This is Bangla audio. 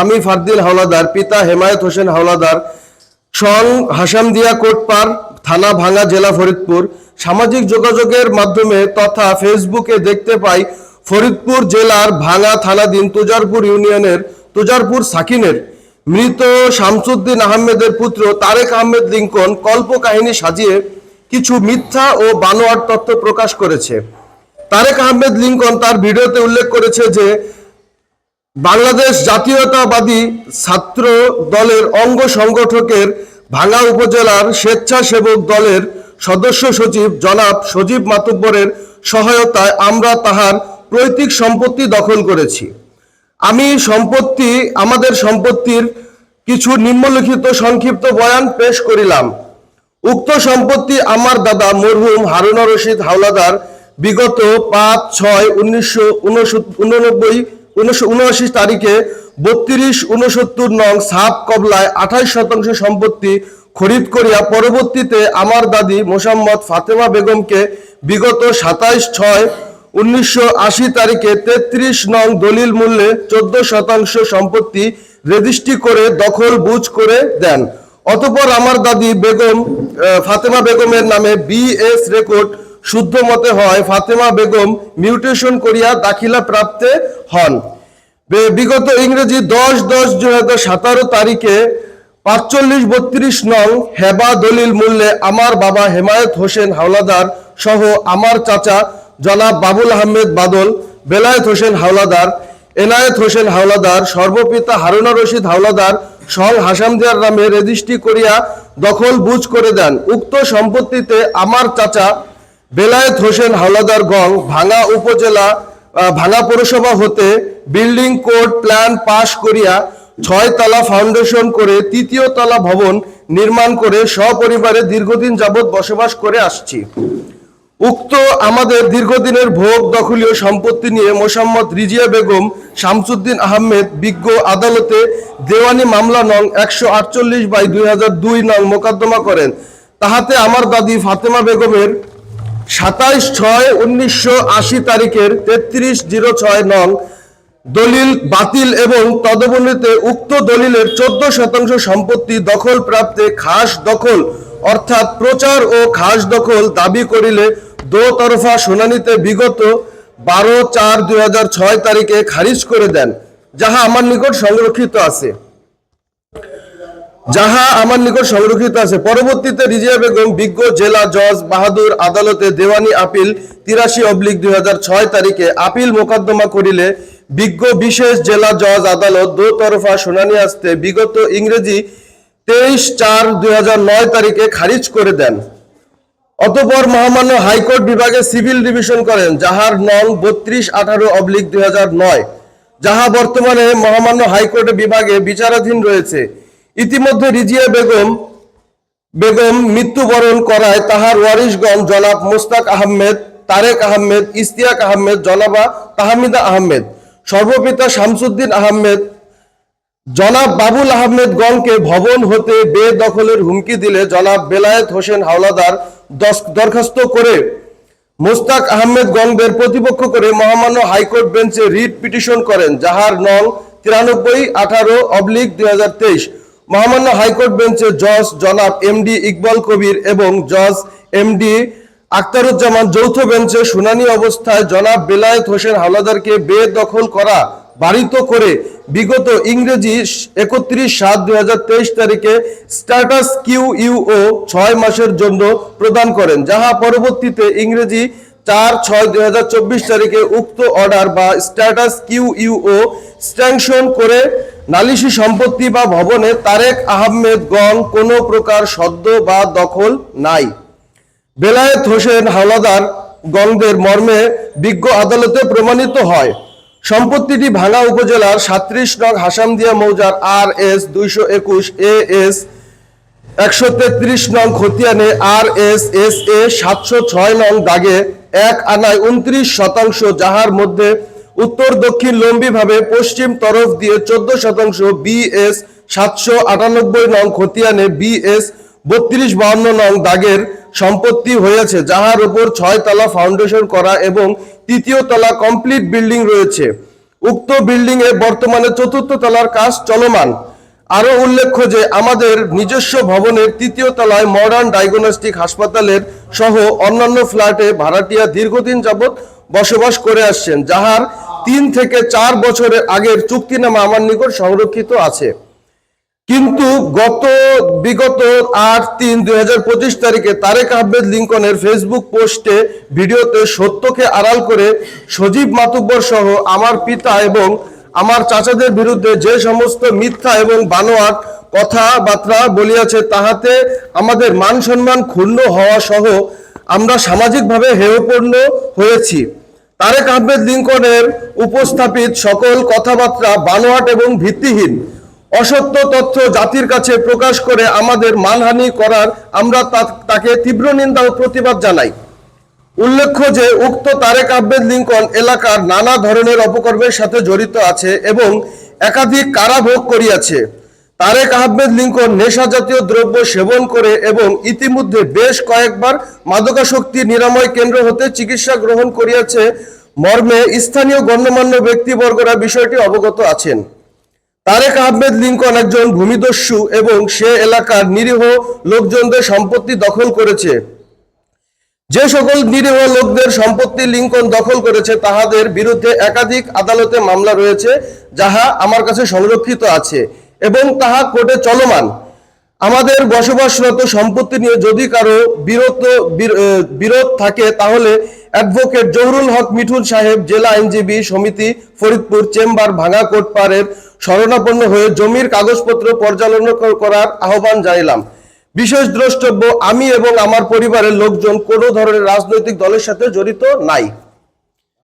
আমি ফারদিল হাওলাদার, পিতা হেমায়েত হোসেন হাওলাদার, সং হাসামদিয়া কোটপার থানা ভাঙ্গা জেলা ফরিদপুর। সামাজিক যোগাযোগের মাধ্যমে তথা ফেসবুকে দেখতে পাই ফরিদপুর জেলার ভাঙ্গা থানাধীন তুজারপুর ইউনিয়নের তুজারপুর সাকিনের। মৃত শামসুদ্দিন আহমেদের পুত্র তারেক আহমেদ লিঙ্কন কল্পকাহিনী সাজিয়ে কিছু মিথ্যা ও বানোয়ার তথ্য প্রকাশ করেছে। তারেক আহমেদ লিঙ্কন তার ভিডিওতে উল্লেখ করেছে যে বাংলাদেশ জাতীয়তাবাদী ছাত্র দলের অঙ্গ সংগঠকের ভাঙ্গা উপজেলার স্বেচ্ছাসেবক দলের সদস্য সচিব জনাব সজীব মাতব্বরের সহায়তায় আমরা তাহার পৈতৃক সম্পত্তি দখল করেছি। আমি সম্পত্তি, আমাদের সম্পত্তির কিছু নিম্নলিখিত সংক্ষিপ্ত বয়ান পেশ করিলাম। উক্ত সম্পত্তি আমার দাদা মরহুম হারুনা রশিদ হাওলাদার বিগত পাঁচ ছয় উনিশশো উননব্বই উনআশি তারিখে বত্রিশ উনসত্তর নং সাপ কবলায় আঠাইশ শতাংশ সম্পত্তি খরিদ করিয়া পরবর্তীতে আমার দাদি মোসাম্মদ ফাতেমা বেগমকে বিগত সাতাইশ ছয় উনিশশো আশি তারিখে তেত্রিশ নং দলিল মূল্যে চোদ্দ শতাংশ সম্পত্তি রেজিস্ট্রি করে দখল বুঝ করে দেন। অতপর আমার দাদি বেগম ফাতেমা বেগমের নামে বিএস রেকর্ড শুদ্ধ মতে হয়, ফাতেমা বেগম মিউটেশন করিয়া দাখিলা প্রাপ্তে হন। বিগত ইংরেজি দশ দশ দুই হাজার তারিখে পাঁচচল্লিশ বত্রিশ নং হেবা দলিল মূল্যে আমার বাবা হেমায়েত হোসেন হাওলাদার সহ আমার চাচা জনাব বাবুল আহমেদ বাদল, বেলায়েত হোসেন হাওলাদার, এনায়েত হোসেন হাওলাদার, সর্বপিতা হারুনা রশিদ হাওলাদার সং হাসামদিয়ার নামে রেজিস্ট্রি করিয়া দখল বুঝ করে দেন। উক্ত সম্পত্তিতে আমার চাচা বেলায়েত হোসেন হাওলাদার গং, ভাঙ্গা উপজেলা ভাঙ্গা পৌরসভা হতে বিল্ডিং কোড প্ল্যান পাশ করিয়া ছয় তলা ফাউন্ডেশন করে তৃতীয় তলা ভবন নির্মাণ করে সপরিবারে দীর্ঘদিন যাবৎ বসবাস করে আসছি। উক্ত আমাদের দীর্ঘদিনের ভোগ দখলীয় সম্পত্তি নিয়ে মোসাম্মদ রিজিয়া বেগম, শামসুদ্দিন আহমেদ বিজ্ঞ আদালতে দেওয়ানি মামলা নং একশো আটচল্লিশ বাই দুই হাজার দুই নং মোকদ্দমা করেন। তাহাতে আমার দাদি ফাতেমা বেগমের সাতাইশ ছয় উনিশশো আশি তারিখের তেত্রিশ জিরো ছয় নং দলিল বাতিল এবং তদবনীতে উক্ত দলিলের চোদ্দ শতাংশ সম্পত্তি দখল প্রাপ্তে খাস দখল, অর্থাৎ প্রচার ও খাস দখল দাবি করিলে দোতরফা শুনানিতে বিগত বারো চার দুই তারিখে খারিজ করে দেন, যাহা আমার নিকট সংরক্ষিত আছে। যাহা আমার নিকট সংরক্ষিত আছে। পরবর্তীতে রিজিয়া বেগম বিজ্ঞ জেলা জজ বাহাদুর আদালতে দেওয়ানি আপিল তিরাশি অবলিক দুই তারিখে আপিল মোকদ্দমা করিলে বিজ্ঞ বিশেষ জেলা জজ আদালত দোতরফা শুনানি আসতে বিগত ইংরেজি তেইশ চার দুই তারিখে খারিজ করে দেন। অতপর মহামান্য হাইকোর্ট বিভাগে সিভিল ডিভিশন করেন, যাহার নং বত্রিশ আঠারো অবলিক দুই যাহা বর্তমানে মহামান্য হাইকোর্ট বিভাগে বিচারাধীন রয়েছে। ইতিমধ্যে রিজিয়া বেগম বেগম মৃত্যুবরণ করায় তাহার ওয়ারিশগণ জনাব মুস্তাক আহমেদ, তারেক আহমেদ ইস্তিয়াক আহমেদ, জনাবা তাহমিদা আহমেদ, সর্বপিতা শামসুদ্দিন আহমেদ, জনাব বাবুল আহমেদ গংকে ভবন হতে বেদখলের হুমকি দিলে জনাব বেলায়েত হোসেন হাওলাদার দরখাস্ত করে মোস্তাক আহমেদ গংদের প্রতিপক্ষ করে মহামান্য হাইকোর্ট বেঞ্চে রিট পিটিশন করেন, যাহার নং তিরানব্বই আঠারো অবলিক দুই হাজার তেইশ। মহামান্য হাইকোর্ট বেঞ্চে জজ জনাব এমডি ইকবাল কবির এবং জজ এমডি আক্তারুজ্জামান যৌথ বেঞ্চে শুনানি অবস্থায় জনাব বেলায়েত হোসেন হাওলাদারকে বেদখল করা বাড়িত করে বিগত ইংরেজি একত্রিশ সাত দুই তারিখে স্ট্যাটাস কিউ ইউও ছয় মাসের জন্য প্রদান করেন, যাহা পরবর্তীতে ইংরেজি চার ছয় দুই তারিখে উক্ত অর্ডার বা স্ট্যাটাস কিউ ইউও স্ট্যাংশন করে নালিশি সম্পত্তি বা ভবনে তারেক আহমেদ গং কোনো প্রকার সদ্য বা দখল নাই। বেলায়েত হোসেন হাওলাদার গঙ্গের মর্মে বিজ্ঞ আদালতে প্রমাণিত হয়। সম্পত্তিটি ভাঙ্গা উপজেলার সাত্রিশ নং হাসামদিয়া মৌজার আর এস দুইশো একুশ এ এস একশো তেত্রিশ নং খতিয়ানে আর এস এস এ সাতশো ছয় নং দাগে এক আনায় উনত্রিশ শতাংশ যাহার মধ্যে উত্তর, দক্ষিণ লম্বিভাবে পশ্চিম তরফ দিয়ে চোদ্দ শতাংশ বিএস সাতশো আটানব্বই নং খতিয়ানে বিএস বত্রিশ বাহান্ন নং দাগের সম্পত্তি হয়েছে, যাহার উপর ছয় তলা ফাউন্ডেশন করা এবং তৃতীয় তলা কমপ্লিট বিল্ডিং রয়েছে। উক্ত বিল্ডিং এ বর্তমানে চতুর্থ তলার কাজ চলমান। আরও উল্লেখ্য যে, আমাদের নিজস্ব ভবনের তৃতীয় তলায় মডার্ন ডায়াগনস্টিক হাসপাতালের সহ অন্যান্য ফ্ল্যাটে ভাড়াটিয়া দীর্ঘদিন যাবৎ বসবাস করে আসছেন, যাহার তিন থেকে চার বছরের আগের চুক্তিনামা আমার নিকট সংরক্ষিত আছে। কিন্তু গত বিগত আট তিন দুই তারিখে তারেক আহমেদ লিঙ্কনের ফেসবুক পোস্টে ভিডিওতে সত্যকে আড়াল করে সজীব মাতুব্বর সহ আমার পিতা এবং আমার চাচাদের বিরুদ্ধে যে সমস্ত মিথ্যা এবং বানোয়াট কথাবার্তা বলিয়াছে, তাহাতে আমাদের মান সম্মান ক্ষুণ্ণ হওয়া সহ আমরা সামাজিকভাবে হেয়পূর্ণ হয়েছি। তারেক আহমেদ লিঙ্কনের উপস্থাপিত সকল কথাবার্তা বানোয়াট এবং ভিত্তিহীন। অসত্য তথ্য জাতির কাছে প্রকাশ করে আমাদের মানহানি করার আমরা তাকে তীব্র নিন্দা ও প্রতিবাদ জানাই। উল্লেখ্য যে, উক্ত তারেক আহমেদ লিঙ্কন এলাকার নানা ধরনের অপকর্মের সাথে জড়িত আছে এবং একাধিক কারাভোগ করিয়াছে। তারেক আহমেদ লিঙ্কন নেশা জাতীয় দ্রব্য সেবন করে এবং ইতিমধ্যে বেশ কয়েকবার মাদকাসক্তি নিরাময় কেন্দ্র হতে চিকিৎসা গ্রহণ করিয়াছে। মর্মে স্থানীয় গণ্যমান্য ব্যক্তিবর্গরা বিষয়টি অবগত আছেন। তারেক আহমেদ লিঙ্কন একজন ভূমিদস্যু এবং সে এলাকার নিরীহ লোকজনদের সম্পত্তি দখল করেছে। যে সকল নিরীহ লোকদের সম্পত্তি লিঙ্কন দখল করেছে, তাহাদের বিরুদ্ধে একাধিক আদালতে মামলা রয়েছে, যাহা আমার কাছে সংরক্ষিত আছে। এবং তাহা কোর্টে চলমান। আমাদের বসবাসরত সম্পত্তি নিয়ে যদি কারও বিরত বিরোধ থাকে, তাহলে অ্যাডভোকেট জহুরুল হক মিঠুন সাহেব জেলা আইনজীবী সমিতি, ফরিদপুর চেম্বার ভাঙা কোটপাড়ের শরণাপন্ন হয়ে জমির কাগজপত্র পর্যালোচনা করার আহ্বান জানাইলাম। বিশেষ দ্রষ্টব্য, আমি এবং আমার পরিবারের লোকজন কোনো ধরনের রাজনৈতিক দলের সাথে জড়িত নাই।